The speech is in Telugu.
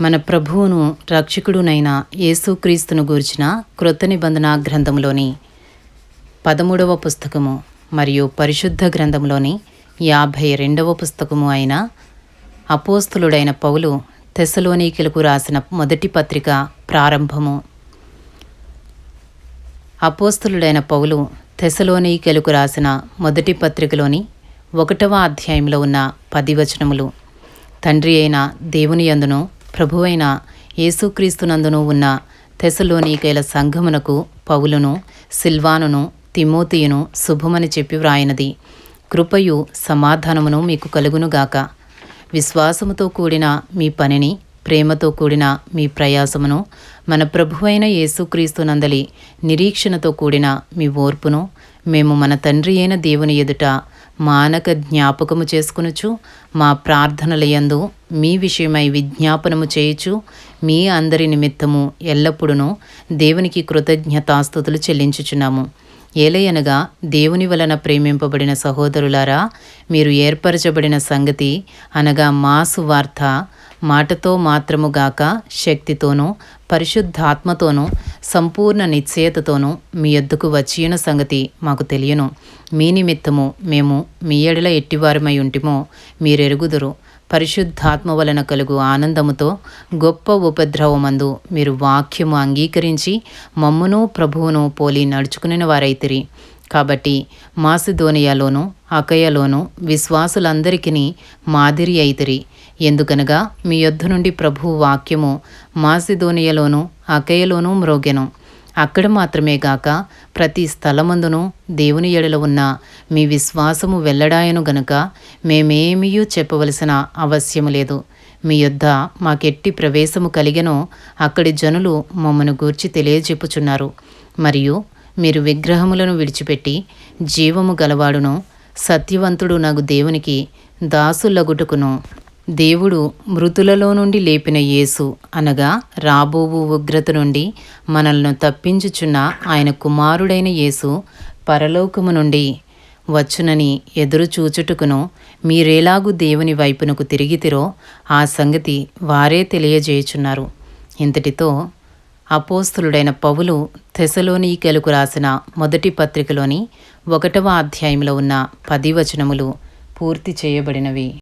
మన ప్రభువును రక్షకుడునైన యేసుక్రీస్తును గూర్చిన క్రొత్త నిబంధన గ్రంథంలోని పదమూడవ పుస్తకము మరియు పరిశుద్ధ గ్రంథంలోని యాభై రెండవ పుస్తకము అయిన అపోస్తులుడైన పౌలు తెసలోనీకిలకు రాసిన మొదటి పత్రిక ప్రారంభము. అపోస్తులుడైన పౌలు తెసలోనీకెలకు రాసిన మొదటి పత్రికలోని ఒకటవ అధ్యాయంలో ఉన్న పది వచనములు తండ్రి అయిన దేవుని యందును ప్రభువైన యేసుక్రీస్తునందును ఉన్న తెసలోనీకేల సంఘమునకు పౌలును సిల్వానును తిమోతియును శుభమని చెప్పి వ్రాయినది. కృపయు సమాధానమును మీకు కలుగునుగాక విశ్వాసముతో కూడిన మీ పనిని ప్రేమతో కూడిన మీ ప్రయాసమును మన ప్రభువైన యేసుక్రీస్తునందలి నిరీక్షణతో కూడిన మీ ఓర్పును మేము మన తండ్రి అయిన దేవుని ఎదుట మానక జ్ఞాపకము చేసుకునుచు మా ప్రార్థనలయందు మీ విషయమై విజ్ఞాపనము చేయుచు మీ అందరి నిమిత్తము ఎల్లప్పుడూ దేవునికి కృతజ్ఞతాస్థుతులు చెల్లించుచున్నాము. ఏలయనగా దేవుని వలన ప్రేమింపబడిన సహోదరులారా మీరు ఏర్పరచబడిన సంగతి అనగా మా సువార్త మాటతో మాత్రముగాక శక్తితోనూ పరిశుద్ధాత్మతోనూ సంపూర్ణ నిశ్చయతతోనూ మీ యొద్దకు వచ్చిన సంగతి మాకు తెలియను. మీ నిమిత్తము మేము మీ ఎడల ఎట్టివారమై ఉంటిమో మీరెరుగుదురు. పరిశుద్ధాత్మ వలన కలుగు ఆనందముతో గొప్ప ఉపద్రవమందు మీరు వాక్యము అంగీకరించి మమ్మును ప్రభువును పోలి నడుచుకుని వారైతిరి. కాబట్టి మాసిధోనియాలోను అకయలోను విశ్వాసులందరికీ మాదిరి అయితిరి. ఎందుకనగా మీ యొద్ధ నుండి ప్రభు వాక్యము మాసిధోనియలోను అకయలోను మ్రోగెను. అక్కడ మాత్రమే గాక ప్రతి స్థలమందును దేవుని ఎడల ఉన్న మీ విశ్వాసము వెల్లడాయను గనుక మేమేమియూ చెప్పవలసిన అవశ్యము లేదు. మీ యొద్ద మాకెట్టి ప్రవేశము కలిగెనో అక్కడి జనులు మమ్మను గూర్చి తెలియజెప్పుచున్నారు. మరియు మీరు విగ్రహములను విడిచిపెట్టి జీవము గలవాడును సత్యవంతుడు నాకు దేవునికి దాసులగుటకును. దేవుడు మృతులలో నుండి లేపిన యేసు అనగా రాబోవు ఉగ్రత నుండి మనల్ని తప్పించుచున్న ఆయన కుమారుడైన యేసు పరలోకము నుండి వచ్చునని ఎదురుచూచుటకును మీరేలాగు దేవుని వైపునకు తిరిగితిరో ఆ సంగతి వారే తెలియజేయుచున్నారు. ఇంతటితో అపోస్తులుడైన పౌలు తెసలోనీకెలకు రాసిన మొదటి పత్రికలోని ఒకటవ అధ్యాయంలో ఉన్న పది వచనములు పూర్తి చేయబడినవి.